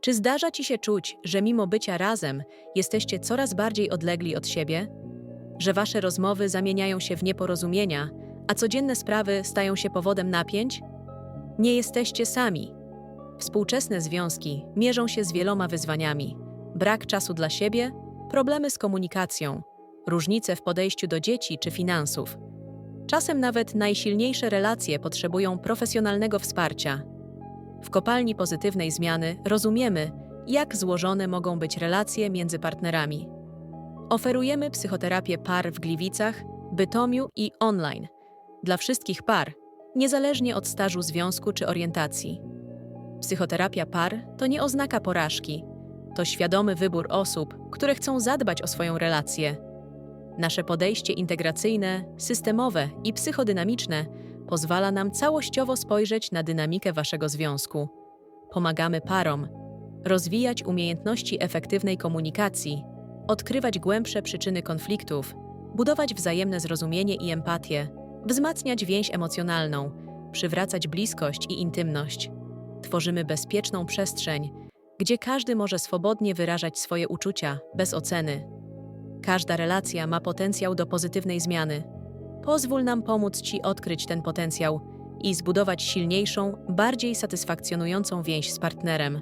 Czy zdarza ci się czuć, że mimo bycia razem jesteście coraz bardziej odlegli od siebie? Że wasze rozmowy zamieniają się w nieporozumienia, a codzienne sprawy stają się powodem napięć? Nie jesteście sami. Współczesne związki mierzą się z wieloma wyzwaniami: brak czasu dla siebie, problemy z komunikacją, różnice w podejściu do dzieci czy finansów. Czasem nawet najsilniejsze relacje potrzebują profesjonalnego wsparcia. W kopalni pozytywnej zmiany rozumiemy, jak złożone mogą być relacje między partnerami. Oferujemy psychoterapię par w Gliwicach, Bytomiu i online dla wszystkich par, niezależnie od stażu związku czy orientacji. Psychoterapia par to nie oznaka porażki, to świadomy wybór osób, które chcą zadbać o swoją relację. Nasze podejście integracyjne, systemowe i psychodynamiczne pozwala nam całościowo spojrzeć na dynamikę waszego związku. Pomagamy parom rozwijać umiejętności efektywnej komunikacji, odkrywać głębsze przyczyny konfliktów, budować wzajemne zrozumienie i empatię, wzmacniać więź emocjonalną, przywracać bliskość i intymność. Tworzymy bezpieczną przestrzeń, gdzie każdy może swobodnie wyrażać swoje uczucia bez oceny. Każda relacja ma potencjał do pozytywnej zmiany. Pozwól nam pomóc Ci odkryć ten potencjał i zbudować silniejszą, bardziej satysfakcjonującą więź z partnerem.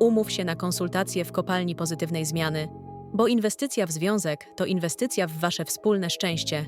Umów się na konsultacje w kopalni pozytywnej zmiany, bo inwestycja w związek to inwestycja w Wasze wspólne szczęście.